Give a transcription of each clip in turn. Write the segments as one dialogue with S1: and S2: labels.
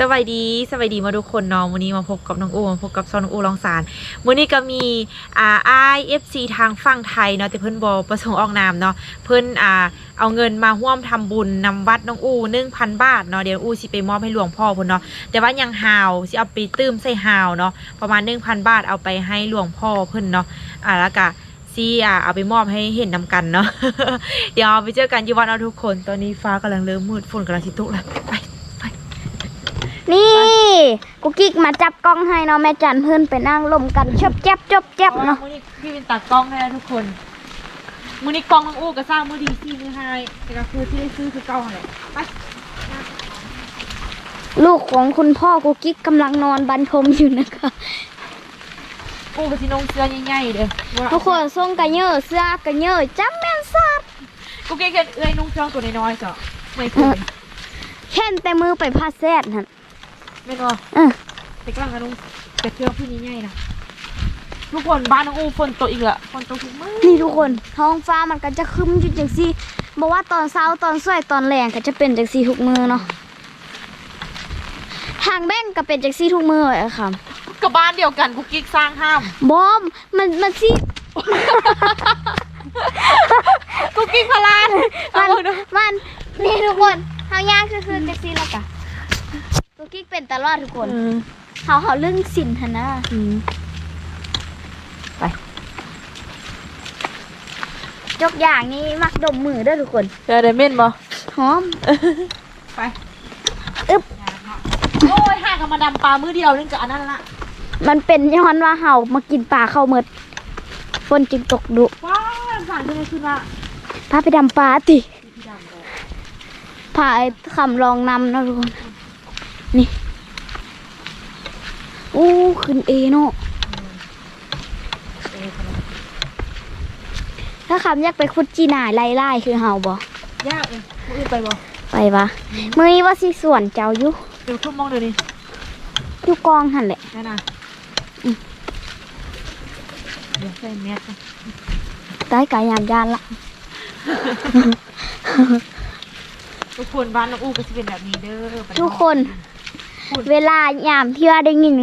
S1: สวัสดีสวัสดีมาทุกคนเนาะวันนี้มาพบกับน้องอูมาพบกับซอนน้องอูลองสารวันนี้ก็มีอ่าไอเอฟซีทางฝั่งไทยเนาะแต่เพิ่นบอประสงค์ออกนามเนาะเพิ่นอ่าเอาเงินมาร่วมทำบุญนำวัดน้องอูหนึ่งพันบาทเนาะเดี๋ยวอูสิไปมอบให้หลวงพ่อเพิ่นเนาะแต่ว่ายังหาวสิเอาไปตื้มใส่หาวเนาะประมาณหนึ่งพันบาทเอาไปให้หลวงพ่อเพิ่นเนาะอ่าแล้วก็ซีอ่าเอาไปมอบให้เห็นนำกันเนาะเดี๋ยวไปเจอกันยี่วัดเอาทุกคน ตอนนี้ฟ้ากำลังเริ่มมืดฝนกำลังสิตกแล้วไป
S2: นี่กุกกิ๊กมาจับกล้องให้เนาะแม่จันเพื่อนไปนั่งลมกันชบแจ๊บจบแจ๊บเนาะ
S1: มือนี้พี่เป็นตากล้องให้แล้วทุกคนมือนี้กล้องมังอู้ก็สร้างมือดีซี่มือไฮแต่ก็คือที่ได้ซื้อคือเก่าเลยไป
S2: ลูกของคุณพ่อกุกกิ๊กกำลังนอนบันทมอยู่นะคะ
S1: อู้กับสินงเสื้อใหญ่ๆเด้อว่า
S2: ทุกคนส่งกันเยอะเสื้อกันเยอะจับแม่นสัตว์
S1: กูเก่งๆเอ้ยนุ่งช่องตัวน้อยๆจ้ะไม่เคย
S2: เห็นแต่มือไปพาแซดนั่น
S1: ไม่นอ
S2: เออ
S1: แต่กำลังกับนุ่งแต่เสื้อพี่ใหญ่ๆนะทุกคนบ้านน้องอู้ฝนตกอีกและฝนตกทุกมื้อ
S2: นี่ทุกคนท้องฟ้ามันก็จะครึ้มอยู่จังซี่บอกว่าตอนเช้าตอนสวยตอนแรงก็จะเป็นจังซี่ทุกมือเนาะทางแบ่งก็เป็นจังซี่ทุกมือเลยค่ะ
S1: กับบ้านเดียวกันกูกิ๊กสร้างห้าม
S2: บอมมันมันสิ
S1: กูกิ๊กพลาน
S2: มั
S1: เอา
S2: น
S1: ดู
S2: มันนี่ทุกคนเฮาย่างคือคือจังซี่แล้วกะ ตัวกิ๊กเป็นตลอดทุกคนเฮาเฮาเรื่องสินหั่นนะ
S1: ไป
S2: ยกอย่างนี้มักดมมือเด้อทุกคน
S1: เจอเดเมนบ่
S2: หอม
S1: ไป
S2: อึ๊บ
S1: โอ้ยห่างกับมาดำปลามือเดียวนึงกับอันนั้นละ
S2: มันเป็นย้อนว่าเฮามากินปลาเข้าเมดฝนจึงตกดุ
S1: ว้าวสั่งขึ้นเลยขึ้นละ
S2: พาไปดำปลาติพาไอ้คำลองนำเนาะทุกคน นี่อู้ขึ้นเอเนาะถ้าคำอยากไปคุดจีน่ายไล่ไล่คือเฮาบ่
S1: ยากเลยมืออื่นไปบ่
S2: ไปปะมือนี้ว่าสิส่วนเจ้าอยู่
S1: เดี๋ยวทุ่มมองเดี๋ยวนี้
S2: อยู่กองหันแหละ
S1: แน่นะเดี๋ยวใส่แมสก่อน
S2: ใต้กายามยานละ
S1: ทุกคนบ้านน้องอู้ก็จะเป็นแบบนี้เด้อไป
S2: ทุกคน เวลายามที่ว่าได้ยิน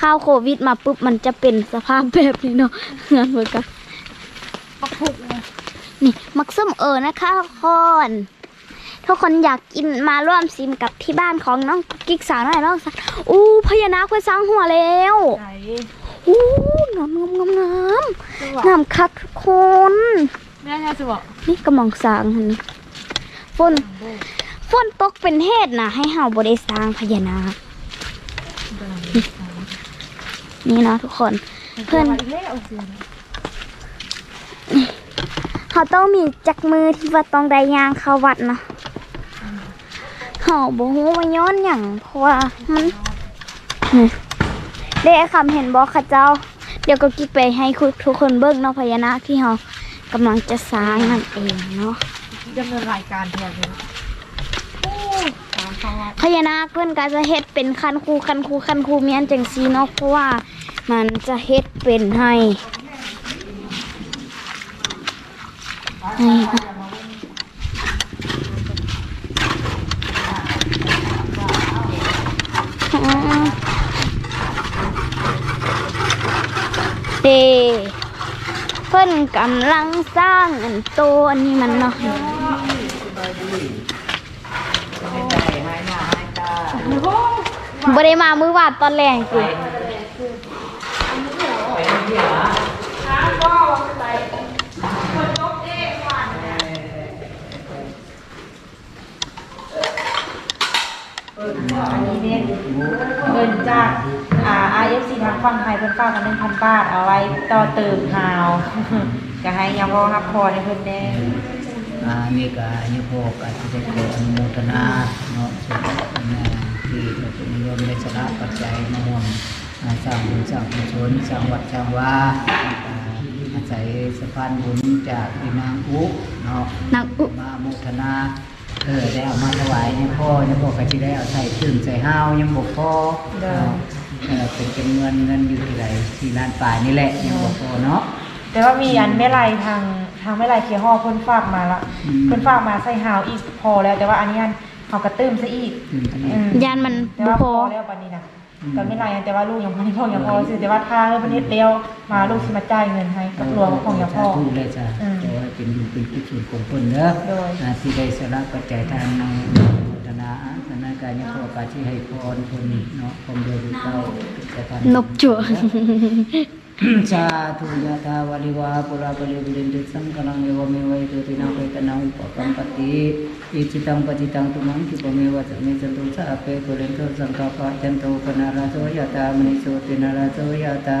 S2: ข้าวโควิดมาปุ๊บมันจะเป็นสภาพแบบนี้เนาะงานเหมือนกัน
S1: ปักพุกนะ
S2: นี่มักส้มเออนะคะทุกคนทุกคนอยากกินมาร่วมซิมกับที่บ้านของน้องกิ๊กสาวน้อยน้องสาวอู้พญานาคเพื่อสร้างหัวแล้ว
S1: ไหน
S2: อู้งามงามงามงาม
S1: จังหวะ
S2: งามคักทุกคน
S1: แม่ใช่จังหวะ
S2: นี่กำลังสร้างหันนี่ฝน ฝนตกเป็นเหตุนะให้เฮาบ่ได้สร้างพญานาคนี่เนาะทุกคน เพื่อน
S1: เขา
S2: ต้องมีจักมือที่ว่าต้องได้ยางเข้าวัดนะเขาบอกว่าย้อนอย่างเพราะว่ามันได้คำเห็นบอกข้าเจ้า เดี๋ยวก็กิ๊กไปให้คุทุกคนเบิ่งเนาะพญานาคที่เขากำลังจะสร้างนั่นเองเนาะ
S1: ดำเนินรายการเพียงเลยโอ้ตามเขาว่า
S2: พญานาคเพื่อนก็จะเฮ็ดเป็นคันคูคันคูคันคูเมียนจังซีเนาะเพราะว่ามันจะเฮ็ดเป็นให้ให้เดเพิ่นกำลังสร้างอันโตอันนี้มันเนาะ บ่ได้มามือวาดตอนแรงกู
S1: อันนี้เนี่ยเงินจากอ่า IFC ทางฝั่งไทยเพิ่นฝากมาหนึ่งพันบาทเอาไว้ต่อเติมฮาวจะให้ยามพ่อรับพรให้เพิ่นแน่
S3: อ่านี่ก็ยุโภกอาจจะได้เกิดอนุโมทนาเนาะส่ว นแม่ที่เราเป็นนิยมในสละปัจจัยมาห่วมอ่าสร้างบุญสร้างกุศลสร้างวัดสร้างว่าอ่าอาศัยสะพานบุญจากพี่นางอุเนาะ
S2: นางอุ
S3: มาโมทนาเออได้เอามาถวายเนี่ยพ่อเนี่ยพ่อก็จะได้เอาใส่ถึงใส่ห้าวยังบอกพ่อเนาะเออเป็นจำนวนเงินอยู่ที่ไหนที่ล้านป่ายนี่แหละยังบอกพ่อเนาะ
S1: แต่ว่ามีอันแม่ไรทางทางแม่ไรเคียห่อเพิ่นฝากมาละ
S3: อืม
S1: เพิ่นฝากมาใส่ฮาวอีกพอแล้วแต่ว่าอันนี้อัน เขากระตื้มซะอีก
S3: อืมอันนี้
S1: อืม
S2: ยานมัน
S1: แต่
S2: บ่
S1: ว่า
S2: พ
S1: พ
S2: อ
S1: อแล้วปันนี้นะก็ไม่ไรแต่ว่าลูกยังพันพ่อยังพอซื้อแต่ว่าถ้าเออประเทศเดียวมาลูกสิมาจ่ายเงินให้กับรวมของยังพ่อ
S3: สาธุเลยจ้ะ
S1: อืม
S3: ขอให้เป็นอยู่เป็นกุศลของคนเด้อ
S1: โดย
S3: อาที่ได้สละปัจจัยทานในโมทนาสนาการยโอกาสที่ให้พรคนเนาะความเดือดเก้าจะทำ
S2: นกจั่ว
S3: ชาธุยะทาวาลิวาปุราปริบุรินติสังกลังเอวเมวัยตุตินาเวตนาอุปกัมปติอิจิตังปจิตังตุมังคิปเมวะจะเมจันตุสาเปปุเรนโตสังกปะจันโตปนาราโสยะตามณิโสตินาราโสยะตา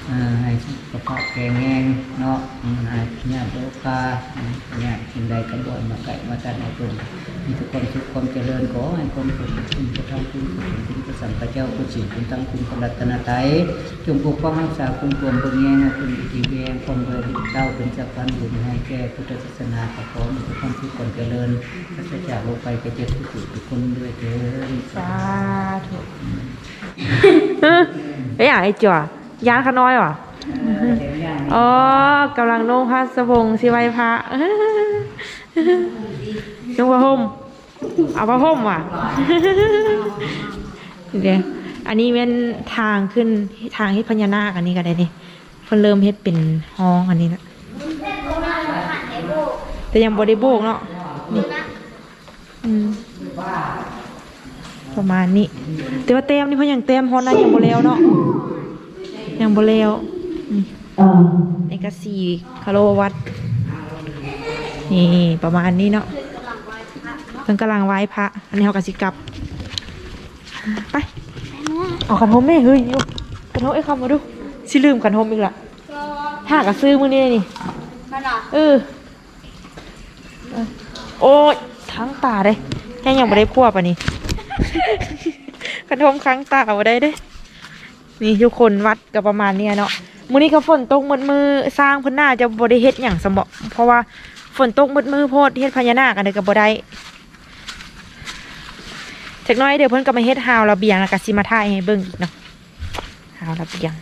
S3: นตุมาเตปวันวัตระเพาโนจัตตารธรรมวัตันติอายุวโนสุขังเงอ่าให้สุขภาพแข็งแรงเนาะอืมให้ญาติโลกาอืมญาติสิ่งใดกันบ่อยมาไก่มาตัดมาตรงมีทุกคนทุกความเจริญขอให้ความสุขคุณพระธรรมคุณคุณคุณพระสังฆเจ้าคุณสิ่งคุณตั้งคุณพระรัตนตรัยจงปกป้องรักษาคุณรวมบุญแย่คุณอิทธิเวงความรวยเจ้าเป็นจักรพันบุญให้แก่พุทธศาสนาขอมีทุกความทุกคนเจริญพระเจ้าลกไปกระเจ็ดทุกข์ทุกคนด้วยเถิด
S1: สาธุเอ้ยอะไอ้จ่อ ยานขน้อยว่ะอ๋อกำลังลงพระสบงสิไหวพระนุ่งผ้าห่มเอาผ้าห่มว่ะเดี๋ยวอันนี้เป็นทางขึ้นทางที่พญานาคอันนี้ก็ได้นี่เพิ่นเริ่มเฮ็ดเป็นห้องอันนี้ละแต่ยังบริโภคเนาะนี่อืมประมาณนี้แต่ว่าเต็มนี่เพิ่นยังเต็มฮอนนะยังบ่แล้วเนาะ ยังบ่แล้วนี่นี่ก็สี่คาโลวัตต์นี่ประมาณนี้เนาะเพิ่นกำลังไหว้พระ อันนี้เขาก็สิกลับ ไป เอาขันโฮมแม่เฮ้ยอยู่ขันโฮมไอ้คำมาดูสิลืมขันโฮมอีกละถ้ากับซื้อมือนี่นี่
S2: มันเหรอ
S1: เออเออโอ้ยทั้งตาเลยแค่ยังไม่ได้ควบอะนี่ขันโฮมค้างตาเอาได้เด้ นี่ทุกคนวัดก็ประมาณเนี้ยเนาะมื้อนี้ก็ฝนตกหมดมือสร้างเพิ่นน่าจะบ่ได้เฮ็ดหยังสมบเพราะว่าฝนตกหมดมือโพดเฮ็ดพญานาคอันใดก็บ่ได้จักหน้อยเดี๋ยวเพิ่นก็มาเฮ็ดฮาวระเบียงแล้วก็สิมาถ่ายให้เบิ่งอีกเนาะฮาวระเบียง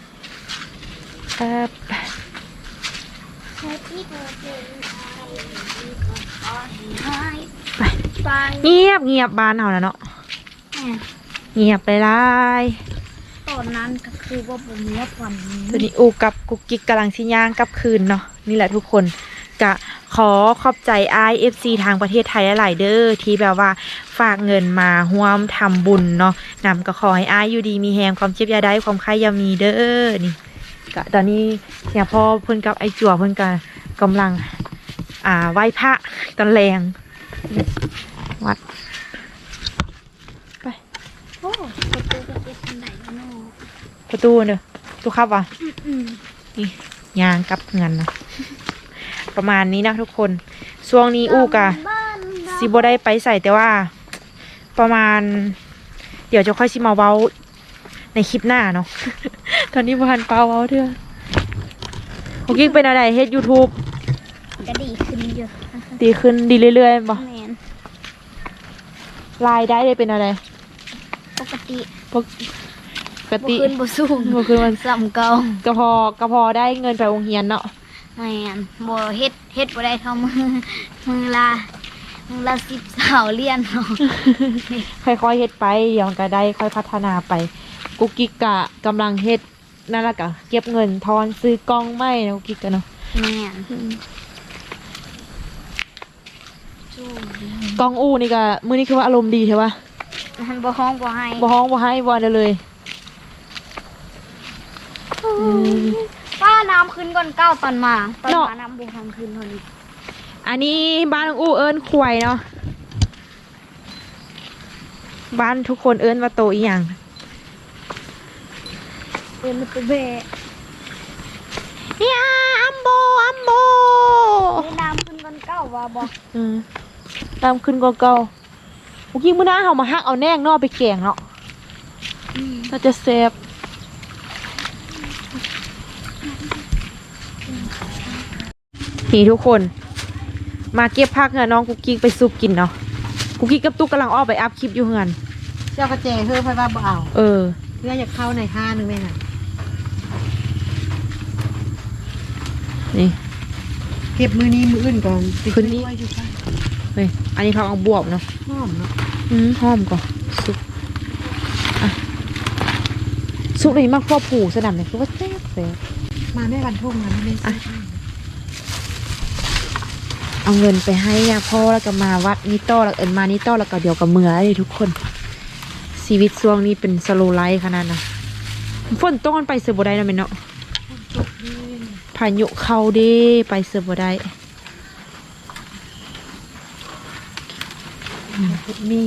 S1: ครับ
S2: ไปไป
S1: เงียบเงียบบ้านเฮาแล้วเนาะเงียบไปหลาย
S2: ต อนนั้นก็คือว่าผมเนี้ยวันนี้
S1: ตอนนี้อูกับกุกกิ๊กกำลังสิย่างกลับคืนเนาะนี่แหละทุกคนกะขอขอบใจ IFC ทางประเทศไทยหลายเด้อที่แบบว่าฝากเงินมาร่วมทำบุญเนาะนำก็ขอให้อายอยู่ดีมีแหงความเจ็บอยาได้ความไข้ยามีเด้อนี่กะตอนนี้เนี่ยพ่อเพิ่อนกับไอจั่วเพิ่อนก็กำลังอ่าไหว้พระตอนแรงวัด
S2: โอ้ประตูก็จะทางไหนกันเนาะ
S1: ประตูเด้อตู้ครับว่ะ
S2: อืม
S1: นี่ยางกลับเงินนะประมาณนี้นะทุกคนช่วงนี้อู้กะ
S2: บ้าน
S1: ซิโบได้ไปใส่แต่ว่า ประมาณ เดี๋ยวจะค่อยซิมาเว้าในคลิปหน้าเนาะตอนนี้พันเปาเว้าเถอะโอเคเป็นอะไรเฮ็ด YouTube
S2: ก็ดีขึ้นเยอะ
S1: ดีขึ้นดีเรื่อยๆบ่
S2: แมน
S1: รายได้เลยเป็นอะไร
S2: ปกติ
S1: ปก ปก
S2: บ่
S1: ติ
S2: ขึ้นบ่สูง
S1: บ่ขึ้นมัน
S2: ซ้ำเก่า
S1: ก็พอก็พอได้เงินไปโรงเรียนเนาะ
S2: แมนบ่เฮ็ดเฮ็ดบ่ได้เท่ามือมือละมือละสิบสาวเรียนเนาะ
S1: ค่อยๆเฮ็ดไปเดี๋ยวมันก็ได้ค่อยพัฒนาไป กุกกิ๊กกะกำลังเฮ็ดนั่นแหละกะเก็บเงินทอนซื้อกล้องไม่นะกุกกิ๊กกะเนาะ
S2: แม่น
S1: กล้องอู้นี่ก็มื้อนี้คือว่าอารมณ์ดีใช่ปะ
S2: มันบ่ฮ้องบ่ให้
S1: บ่ฮ้องบ่ให้บ่อะไรเลย
S2: ป้าน้ำขึ้นก่อนเก้าตอนมาตอน
S1: เนาะ
S2: มาน้ำบ่ฮ้องขึ้นเท่านี้
S1: อันนี้บ้านของอู้เอิ้นควายเนาะบ้านทุกคนเอิ้นว่าโตอีหยัง
S2: เอ็นมันไปแบะ
S1: เนี่ยอัมโบอัมโบ
S2: ให้น้ำขึ้นก่อนเก้าว่าบ่
S1: อืมตามขึ้นก็เก่ากุกกิ๊กมื้อหน้าเฮามาฮักเอาแนงเนาะไปแกงเนาะน่าจะเซฟ นี่ทุกคน มาเก็บผักเหือน้องกุ๊กกิ๊กไปซุปกินเนาะกุ๊กกิ๊กกับตุ๊กกำลังออกไปอัพคลิปอยู่เหือน
S4: เจ้ากระเจเฮ้ยพ่อว่าบ่เอา
S1: เออ
S4: เพื่ออยากเข้าในห้านึงแม่น่ะ
S1: นี่
S4: เก็บมือนี้มืออื่นก่อนติด
S1: คืนนี้
S4: ไว้อยู่ค่ะ
S1: เฮ้ยอันนี้ผักเอาบวบเนาะ
S4: หอมเนาะ
S1: อืมหอมก่อนซุปอะซุปเลยมากพ่อผูสนามเนี่ยคือว่าแซ่บแซ่บ
S4: มาแม่วันทุ่งนะไม่ได้
S1: อะ เอาเงินไปให้ยาพ่อแล้วก็มาวัดนิโต้แล้วเอินมานิโต้แล้วก็เดี๋ยวกับเมือเลยทุกคน ชีวิตช่วงนี้เป็นสโลไลฟ์ขนาดนะฝนต้องไปเสือบได้นะแม่เนาะพายุเข้าด้ไปเสือบได้
S4: มี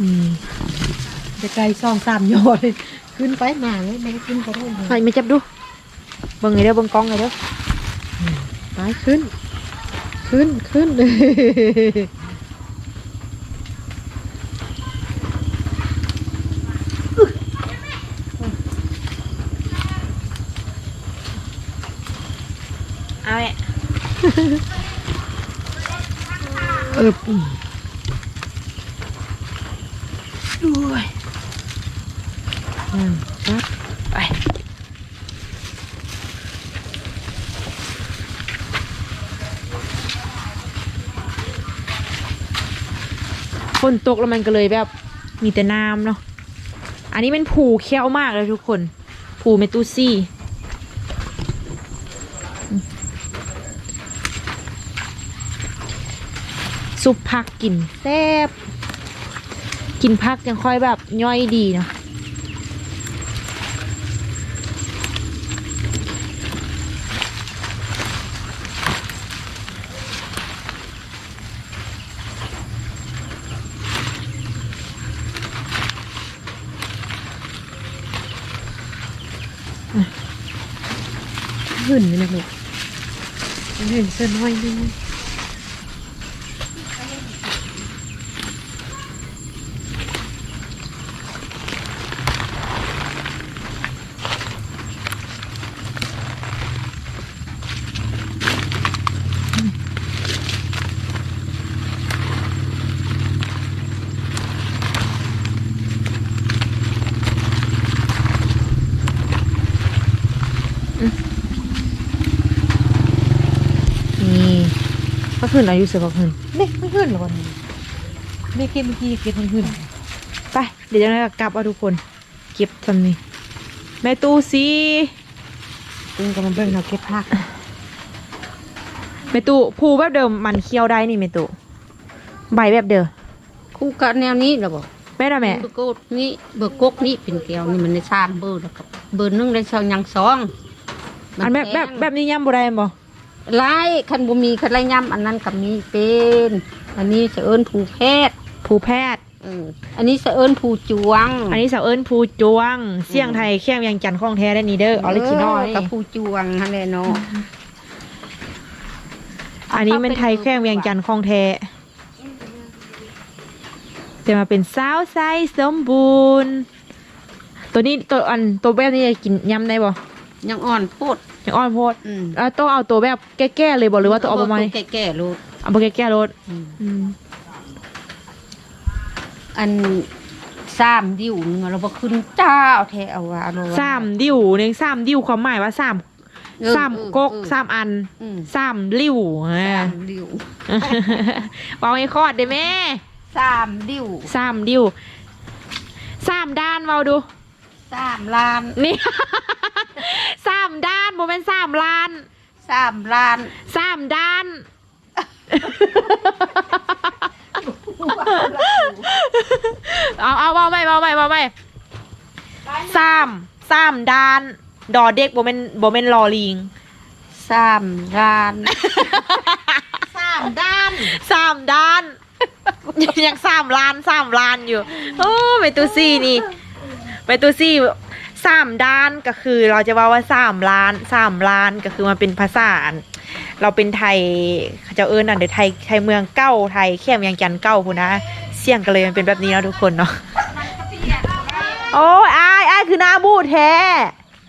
S1: อืม
S4: จะไกลซองสามยอดเลยขึ้นไปหนาเลยไม่ขึ้นไปได้
S1: ไปไม่จับดูเบิ่งไงเด้อเบิ่งกล้องไงเด้อ
S4: ไปขึ้น ขึ้นขึ้นเลย
S1: เอาแม่
S4: เออ
S1: ด้วยอืมครับไป ฝนตกแล้วมันก็เลยแบบมีแต่น้ำเนาะ อันนี้เป็นผูเขี้ยวมากเลยทุกคน ผูเมตูซี่ ซุปผักกินแซ่บ กินผักยังค่อยแบบย่อยดีเนาะ หื่นเลยนะลูก
S4: หื่นเส้นน้อยนึง
S1: นี่ พักหึ่นอายุเสือพักหึ่น
S4: เด็กไม่ขึ้นหรอวันนี้ไม่เก็บเมื่อกี้เก็บมันขึ้น
S1: ไปเดี๋ยวจะได้กลับเอาทุกคน เก็บทำนี่แม่ตู้ซี
S4: ตึงกับมันเบิ่งเราเก็บผัก
S1: แม่ตู้ผูแบบเดิมมันเคี้ยวได้นี่แม่ตู้ใบแบบเดิม
S5: คู่กับแนวนี้เหรอบอก
S1: แม่ละแม่
S5: เบอร์โกดนี่เบอร์กกนี่เป็นแก้วนี่มันในชามเบอร์แล้วก็เบอร์หนึงได้เชายังสองมั
S1: อันแบบ
S5: พง
S1: แบบแบบนี้ย่ำบ่ได้บ่
S5: หลายคันบ่มีคันไรย่ำอันนั้นกับมีเป็น อันนี้เสะเอิญผูแพทย์
S1: ผูแพทย์
S5: เอออันนี้เสะเอิญผูจวง
S1: อันนี้สาวเอิญผูจวง เสี่ยงไทยแข้งยังจันทร์ของแท้ได้นี่เด้อออริจินอล
S5: เกับผูจวงฮะแหละเนาะ
S1: อันนี้มันไทยแข้งเวียงจันทร์ของแท้จะมาเป็นสาวไซส์สมบูรณ์ ตัวนี้ตัวอันตัวแบบนี้จะกินยำได้บ่
S5: ยังอ่อนโพด
S1: ยังอ่อนโพด
S5: อืม
S1: แล้วต้องเอาตัวแบบแก้ๆเลยบ่หรือว่าตัวเอาประมาณ
S5: ตัว
S1: นี้
S5: แก่ๆโลด
S1: เอาไปแก้ๆรถ
S5: อืม
S1: อืม
S5: อันสามดิ้วนึงเราบ่ขึ้นเจ้าแท้เอาว่าเราว่า
S1: สามดิ้วหนึ่งสามดิ้วความหมายว่าสาม
S5: เออ
S1: สาม
S5: เออก
S1: ก
S5: เออ
S1: สามอัน
S5: อืม
S1: สามลิ้วอ่า
S5: สามดิ้ว
S1: เอาให้คอดได้แม่
S5: สามดิ้ว
S1: สามดิ้วสามด้านเมาดู
S5: สามล้าน
S1: นี่สามด้าน โมเป็นสามล้าน
S5: สามล้าน
S1: สามด้าน เอาเอาเอาไปเอาไปเอาไปสามสามด้าน ดอเด็กโบเป็นโบเป็นลอลิง
S5: สามล้าน
S4: สามด้าน
S1: สามด้าน ยังสามล้านสามล้านอยู่ โอ้ไปตูซี่นี่ ไปตูซี่ สามด้านก็คือเราจะว่าว่าสามล้านสามล้านก็คือมันเป็นภาษาอันเราเป็นไทยเขาจะเอิญอะเดี๋ยวไทยไทยเมืองเก้าไทยแค่เมืองจันทน์เก้าคุณนะเสี่ยงกันเลยมันเป็นแบบนี้แล้วทุกคนเนาะโอ้ยอายอายคือหน้าบูดแท้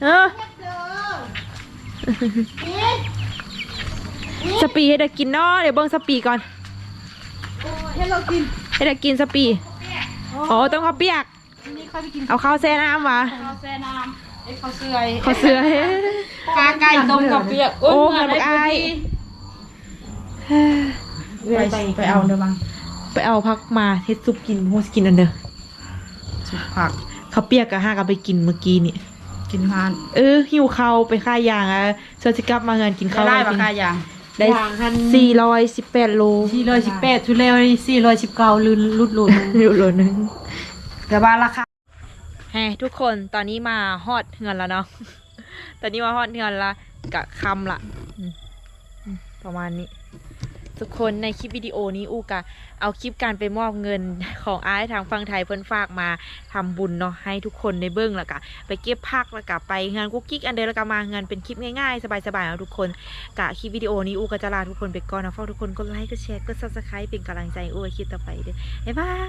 S1: เออสปีให้เด็กกินเนาะเดี๋ยวเบิ้งสปีก่อน
S4: ให้เรากิน
S1: ให้เด็กกินสปีอ๋อต้องข้าวเปียก
S4: นี่ค่อยไปกิน
S1: เอาข้าวแช่น้ำวะ
S4: ข้าวแซ่น้ำไอ้ข้าวเสื่อย
S1: ข้าวเสือ
S4: ปลาไก่ต้มกับเปียก
S1: โอ้เหมือนบักอาย
S4: ไปไปเอาเด้อบัง
S1: ไปเอาพักมาเฮ็ดซุปกินโฮสกินอันเด้อ
S4: สุกผัก
S1: ข้าวเปียกกับห้ากับไปกินเมื่อกี้นี่
S4: กินทาน
S1: เออหิวข้าวไปค่ายางอะเชอสิกลับมาเงินกินข้าว
S4: ได้
S1: กิ
S4: ปะ
S1: น
S4: ค่ายาง
S1: ได้สี่ร้อยสิบแปดโล
S4: สี่ร้อยสิบแปดทุเรศสี่ร้อยสิบเก้าลืนลุดหลุด
S1: อยู่โลนึง
S4: แต่ว่าราคา
S1: แฮทุกคนตอนนี้มาฮอดเงินแล้วเนาะ ตอนนี้มาฮอดเงินละกะคำละประมาณนี้ ทุกคนในคลิปวิดีโอนี้อูกะเอาคลิปการไปมอบเงินของอ้ายทางฝั่งไทยเพิ่นฝากมาทำบุญเนาะให้ทุกคนได้เบิ่งล้วกะไปเก็บผักล้วกะไปงานกุ๊กกิ๊กอันเดอแล้วก็มางานเป็นคลิปง่ายๆ สบายๆเอาทุกคนกะคลิปวิดีโอนี้อูก็จะลาทุกคนไปก่อนนะฝากทุกคนกดไลค์กดแชร์กด Subscribe เป็นกำลังใจอูไว้คลิปต่อไปเด้อบ๊ายบาย